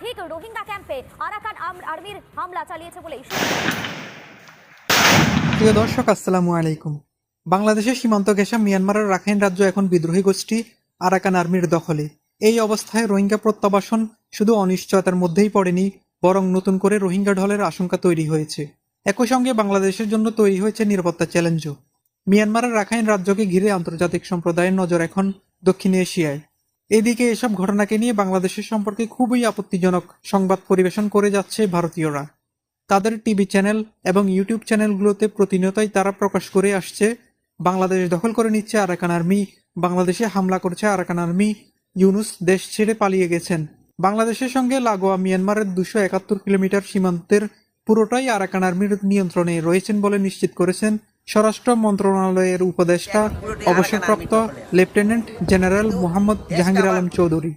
একাধিক রোহিঙ্গা ক্যাম্পে আরাকান আর্মির হামলা চালিয়েছে বলে ইস্যু। প্রিয় দর্শক, আসসালামু আলাইকুম। বাংলাদেশের সীমান্ত ঘেঁষা মিয়ানমারের রাখাইন রাজ্য এখন বিদ্রোহী গোষ্ঠী আরাকান আর্মির দখলে। এই অবস্থায় রোহিঙ্গা প্রত্যাবাসন শুধু অনিশ্চয়তার মধ্যেই পড়েনি, বরং নতুন করে রোহিঙ্গা ঢলের আশঙ্কা তৈরি হয়েছে। একই সঙ্গে বাংলাদেশের জন্য তৈরি হয়েছে নিরাপত্তা চ্যালেঞ্জও। মিয়ানমারের রাখাইন রাজ্যকে ঘিরে আন্তর্জাতিক সম্প্রদায়ের নজর এখন দক্ষিণ এশিয়ায়। এদিকে এসব ঘটনাকে নিয়ে বাংলাদেশের সম্পর্কে খুবই আপত্তিজনক সংবাদ পরিবেশন করে যাচ্ছে ভারতীয়রা। তাদের টিভি চ্যানেল এবং ইউটিউব চ্যানেলগুলোতে প্রতিনিয়তই তারা প্রকাশ করে আসছে। বাংলাদেশ দখল করে নিচ্ছে আরাকান আর্মি, বাংলাদেশে হামলা করছে আরাকান আর্মি, ইউনুস দেশ ছেড়ে পালিয়ে গেছেন। বাংলাদেশের সঙ্গে লাগোয়া মিয়ানমারের দুশো একাত্তর কিলোমিটার সীমান্তের পুরোটাই আরাকান আর্মির নিয়ন্ত্রণে রয়েছেন বলে নিশ্চিত করেছেন স্বরাষ্ট্র মন্ত্রণালয়ের উপদেষ্টা অবসরপ্রাপ্ত লেফটেন্যান্ট জেনারেল মোহাম্মদ জাহাঙ্গীর আলম চৌধুরী।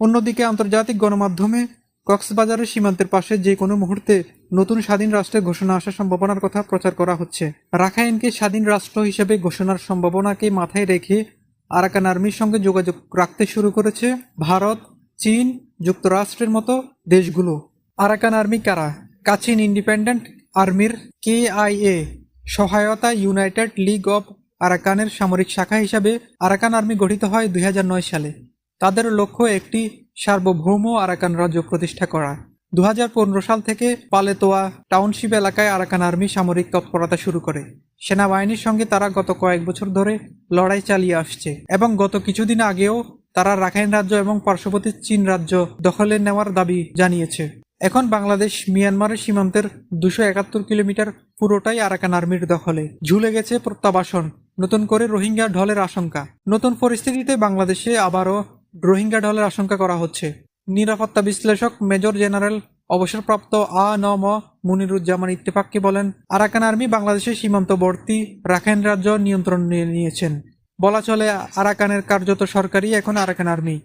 অন্যদিকে আন্তর্জাতিক গণমাধ্যমে কক্সবাজারের সীমান্তের পাশে যে কোনো মুহূর্তে নতুন স্বাধীন রাষ্ট্রের ঘোষণা আসার সম্ভাবনার কথা প্রচার করা হচ্ছে। রাখাইনকে স্বাধীন রাষ্ট্র হিসেবে ঘোষণার সম্ভাবনাকে মাথায় রেখে আরাকান আর্মির সঙ্গে যোগাযোগ রাখতে শুরু করেছে ভারত চীন যুক্তরাষ্ট্রের মতো দেশগুলো। আরাকান আর্মি কারা? কাচিন ইন্ডিপেন্ডেন্ট আর্মির কেআইএ সহায়তা ইউনাইটেড লিগ অব আরাকানের সামরিক শাখা হিসাবে আরাকান আর্মি গঠিত হয় দুই হাজার নয় সালে। তাদের লক্ষ্য একটি সার্বভৌম আরাকান রাজ্য প্রতিষ্ঠা করা। দু হাজার পনেরো সাল থেকে পালেতোয়া টাউনশিপ এলাকায় আরাকান আর্মি সামরিক তৎপরতা শুরু করে। সেনাবাহিনীর সঙ্গে তারা গত কয়েক বছর ধরে লড়াই চালিয়ে আসছে এবং গত কিছুদিন আগেও তারা রাখাইন রাজ্য এবং পার্শ্ববর্তী চীন রাজ্য দখলে নেওয়ার দাবি জানিয়েছে। এখন বাংলাদেশ মিয়ানমারের সীমান্তের দুশো একাত্তর কিলোমিটার পুরোটাই আরাকান আর্মির দখলে। ঝুলে গেছে প্রত্যাবাসন, নতুন করে রোহিঙ্গা ঢলের আশঙ্কা। নতুন পরিস্থিতিতে বাংলাদেশে আবারও রোহিঙ্গা ঢলের আশঙ্কা করা হচ্ছে। নিরাপত্তা বিশ্লেষক মেজর জেনারেল অবসরপ্রাপ্ত আ ন ম মুনিরুজ্জামান ইত্তেফাককে বলেন, আরাকান আর্মি বাংলাদেশের সীমান্তবর্তী রাখাইন রাজ্য নিয়ন্ত্রণ নিয়ে নিয়েছেন। বলা চলে, আরাকানের কার্যত সরকারি এখন আরাকান আর্মি।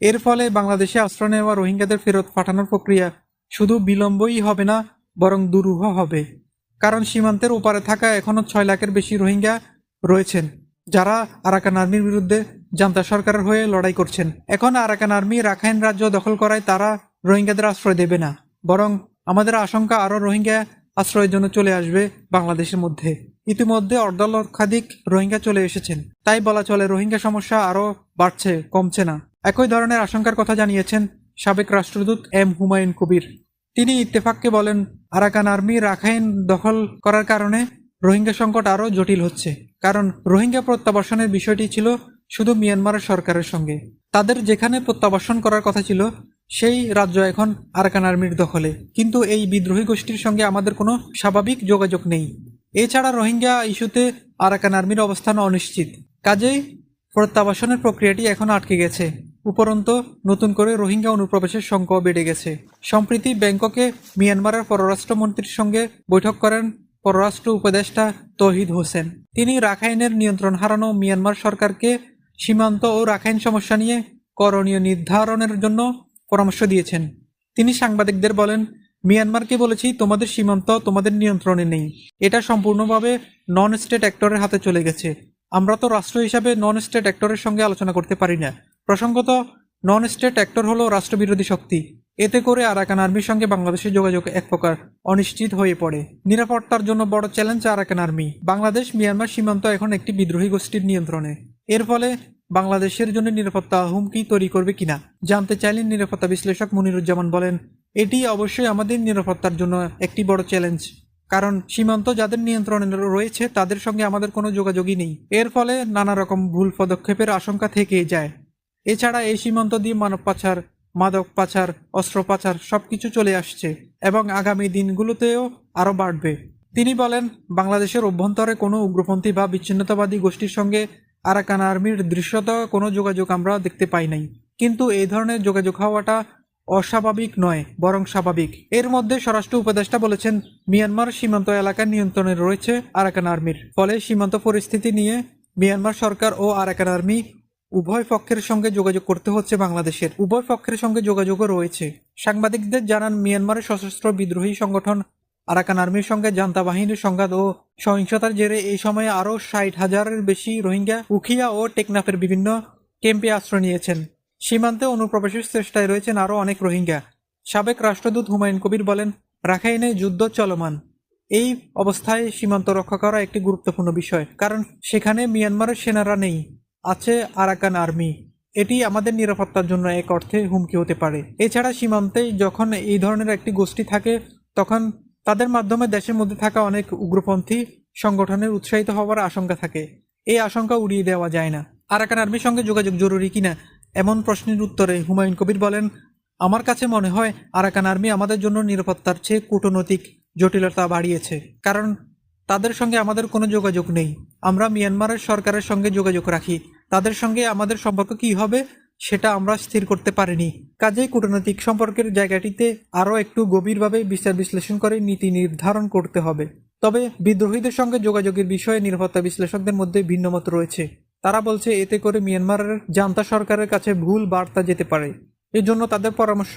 এর ফলে বাংলাদেশে আশ্রয় নেওয়া রোহিঙ্গাদের ফেরত পাঠানোর প্রক্রিয়া শুধু বিলম্বই হবে না, বরং দুরূহ হবে। কারণ সীমান্তের ওপারে থাকা এখনও ছয় লাখের বেশি রোহিঙ্গা রয়েছেন, যারা আরাকান আর্মির বিরুদ্ধে জান্তা সরকারের হয়ে লড়াই করছেন। এখন আরাকান আর্মি রাখাইন রাজ্য দখল করায় তারা রোহিঙ্গাদের আশ্রয় দেবে না, বরং আমাদের আশঙ্কা আরও রোহিঙ্গা আশ্রয়ের জন্য চলে আসবে বাংলাদেশের মধ্যে। ইতিমধ্যে অর্ধলক্ষাধিক রোহিঙ্গা চলে এসেছেন, তাই বলা চলে রোহিঙ্গা সমস্যা আরও বাড়ছে, কমছে না। একই ধরনের আশঙ্কার কথা জানিয়েছেন সাবেক রাষ্ট্রদূত এম হুমায়ুন কবির। তিনি ইত্তেফাককে বলেন, আরাকান আর্মি রাখাইন দখল করার কারণে রোহিঙ্গা সংকট আরও জটিল হচ্ছে। কারণ রোহিঙ্গা প্রত্যাবাসনের বিষয়টি ছিল শুধু মিয়ানমারের সরকারের সঙ্গে। তাদের যেখানে প্রত্যাবাসন করার কথা ছিল, সেই রাজ্য এখন আরাকান আর্মির দখলে। কিন্তু এই বিদ্রোহী গোষ্ঠীর সঙ্গে আমাদের কোনো স্বাভাবিক যোগাযোগ নেই। এছাড়া রোহিঙ্গা ইস্যুতে আরাকান আর্মির অবস্থান অনিশ্চিত। কাজেই প্রত্যাবাসনের প্রক্রিয়াটি এখন আটকে গেছে। উপরন্তু নতুন করে রোহিঙ্গা অনুপ্রবেশের সংখ্যাও বেড়ে গেছে। সম্প্রতি ব্যাংককে মিয়ানমারের পররাষ্ট্রমন্ত্রীর সঙ্গে বৈঠক করেন পররাষ্ট্র উপদেষ্টা তহিদ হোসেন। তিনি রাখাইনের নিয়ন্ত্রণ হারানো মিয়ানমার সরকারকে সীমান্ত ও রাখাইন সমস্যা নিয়ে করণীয় নির্ধারণের জন্য পরামর্শ দিয়েছেন। তিনি সাংবাদিকদের বলেন, মিয়ানমারকে বলেছি, তোমাদের সীমান্ত তোমাদের নিয়ন্ত্রণে নেই। এটা সম্পূর্ণভাবে নন স্টেট অ্যাক্টরের হাতে চলে গেছে। আমরা তো রাষ্ট্র হিসাবে নন স্টেট অ্যাক্টরের সঙ্গে আলোচনা করতে পারি না। প্রসঙ্গত নন স্টেট অ্যাক্টর হলো রাষ্ট্রবিরোধী শক্তি। এতে করে আরাকান আর্মির সঙ্গে বাংলাদেশের যোগাযোগ এক প্রকার অনিশ্চিত হয়ে পড়ে। নিরাপত্তার জন্য বড় challenge Arakan army. Bangladesh, Myanmar সীমান্ত এখন একটি বিদ্রোহী গোষ্ঠীর নিয়ন্ত্রণে। এর ফলে বাংলাদেশের জন্য নিরাপত্তা হুমকি তৈরি করবে কিনা, জানতে চাইলেন নিরাপত্তা বিশ্লেষক মনিরুজ্জামান বলেন, এটি অবশ্যই আমাদের নিরাপত্তার জন্য একটি বড় চ্যালেঞ্জ কারণ সীমান্ত যাদের নিয়ন্ত্রণে রয়েছে, তাদের সঙ্গে আমাদের কোনো যোগাযোগই নেই। এর ফলে নানা রকম ভুল পদক্ষেপের আশঙ্কা থেকে যায়। এছাড়া এই সীমান্ত দিয়ে মানব পাচার, মাদক পাচার, অস্ত্র পাচার সবকিছু চলে আসছে এবং আগামী দিনগুলোতেও আরও বাড়বে। তিনি বলেন, বাংলাদেশের অভ্যন্তরে কোনো উগ্রপন্থী বা বিচ্ছিন্নতাবাদী গোষ্ঠীর সঙ্গে আরাকান আর্মির দৃশ্যত কোনো যোগাযোগ আমরা দেখতে পাই নাই। কিন্তু এই ধরনের যোগাযোগ হওয়াটা অস্বাভাবিক নয়, বরং স্বাভাবিক। এর মধ্যে স্বরাষ্ট্র উপদেষ্টা বলেছেন, মিয়ানমার সীমান্ত এলাকার নিয়ন্ত্রণে রয়েছে আরাকান আর্মির। ফলে সীমান্ত পরিস্থিতি নিয়ে মিয়ানমার সরকার ও আরাকান আর্মি উভয় পক্ষের সঙ্গে যোগাযোগ করতে হচ্ছে বাংলাদেশের। উভয় পক্ষের সঙ্গে যোগাযোগও রয়েছে। সাংবাদিকদের জানান মিয়ানমারের সশস্ত্র বিদ্রোহী সংগঠন, আরাকান আর্মির সঙ্গে জান্তা বাহিনীর সংঘাত ও সহিংসতার জেরে এই সময়ে আরও ষাট হাজারের বেশি রোহিঙ্গা, উখিয়া ও টেকনাফের বিভিন্ন ক্যাম্পে আশ্রয় নিয়েছেন। সীমান্তে অনুপ্রবেশের চেষ্টায় রয়েছেন আরও অনেক রোহিঙ্গা। সাবেক রাষ্ট্রদূত হুমায়ুন কবির বলেন, রাখাইনে যুদ্ধ চলমান। এই অবস্থায় সীমান্ত রক্ষা করা একটি গুরুত্বপূর্ণ বিষয়, কারণ সেখানে মিয়ানমারের সেনারা নেই। আছে আরাকান আর্মি। এটি আমাদের নিরাপত্তার জন্য এক অর্থে হুমকি হতে পারে। এছাড়া সীমান্তে যখন এই ধরনের একটি গোষ্ঠী থাকে, তখন তাদের মাধ্যমে দেশের মধ্যে থাকা অনেক উগ্রপন্থী সংগঠনের উৎসাহিত হওয়ার আশঙ্কা থাকে। এই আশঙ্কা উড়িয়ে দেওয়া যায় না। আরাকান আর্মির সঙ্গে যোগাযোগ জরুরি কিনা, এমন প্রশ্নের উত্তরে হুমায়ুন কবির বলেন, আমার কাছে মনে হয় আরাকান আর্মি আমাদের জন্য নিরাপত্তার চেয়ে কূটনৈতিক জটিলতা বাড়িয়েছে। কারণ তাদের সঙ্গে আমাদের কোনো যোগাযোগ নেই। আমরা মিয়ানমারের সরকারের সঙ্গে যোগাযোগ রাখি। তাদের সঙ্গে আমাদের সম্পর্ক কি হবে, সেটা আমরা স্থির করতে পারিনি। কাজেই কূটনৈতিক সম্পর্কের জায়গাটিতে আরও একটু গভীরভাবে বিচার বিশ্লেষণ করে নীতি নির্ধারণ করতে হবে। তবে বিদ্রোহীদের সঙ্গে যোগাযোগের বিষয়ে নিরাপত্তা বিশ্লেষকদের মধ্যে ভিন্নমত রয়েছে। তারা বলছে, এতে করে মিয়ানমারের জান্তা সরকারের কাছে ভুল বার্তা যেতে পারে। এজন্য তাদের পরামর্শ,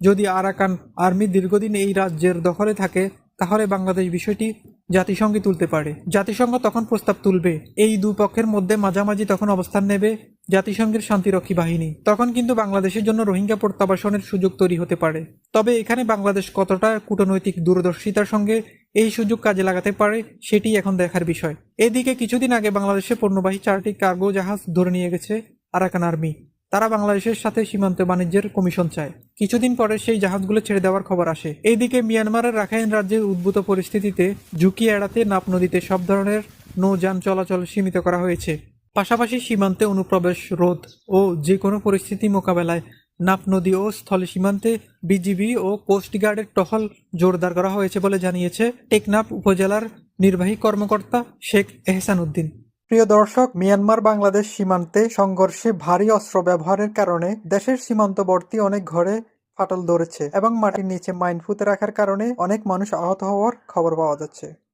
যদি আরাকান আর্মি দীর্ঘদিন এই রাজ্যের দখলে থাকে, তাহলে বাংলাদেশ বিষয়টি জাতিসংঘে তুলতে পারে। জাতিসংঘ তখন প্রস্তাব তুলবে। এই দুপক্ষের মধ্যে মাঝামাঝি তখন অবস্থান নেবে জাতিসংঘের শান্তিরক্ষী বাহিনী। তখন কিন্তু বাংলাদেশের জন্য রোহিঙ্গা প্রত্যাবাসনের সুযোগ তৈরি হতে পারে। তবে এখানে বাংলাদেশ কতটা কূটনৈতিক দূরদর্শিতার সঙ্গে এই সুযোগ কাজে লাগাতে পারে, সেটি এখন দেখার বিষয়। এদিকে কিছুদিন আগে বাংলাদেশে পণ্যবাহী চারটি কার্গো জাহাজ ধরে নিয়ে গেছে আরাকান আর্মি। তারা বাংলাদেশের সাথে সীমান্ত বাণিজ্যের কমিশন চায়। কিছুদিন পরে সেই জাহাজগুলো ছেড়ে দেওয়ার খবর আসে। এইদিকে মিয়ানমারের রাখাইন রাজ্যের উদ্ভূত পরিস্থিতিতে ঝুঁকি এড়াতে নাপ নদীতে সব ধরনের নৌযান চলাচল সীমিত করা হয়েছে। পাশাপাশি সীমান্তে অনুপ্রবেশ রোধ ও যে কোনো পরিস্থিতি মোকাবেলায় নাপ নদী ও স্থল সীমান্তে বিজিবি ও কোস্টগার্ডের টহল জোরদার করা হয়েছে বলে জানিয়েছে টেকনাপ উপজেলার নির্বাহী কর্মকর্তা শেখ এহসান উদ্দিন। প্রিয় দর্শক, মিয়ানমার বাংলাদেশ সীমান্তে সংঘর্ষে ভারী অস্ত্র ব্যবহারের কারণে দেশের সীমান্তবর্তী অনেক ঘরে ফাটল ধরেছে এবং মাটির নিচে মাইন পুঁতে রাখার কারণে অনেক মানুষ আহত হওয়ার খবর পাওয়া যাচ্ছে।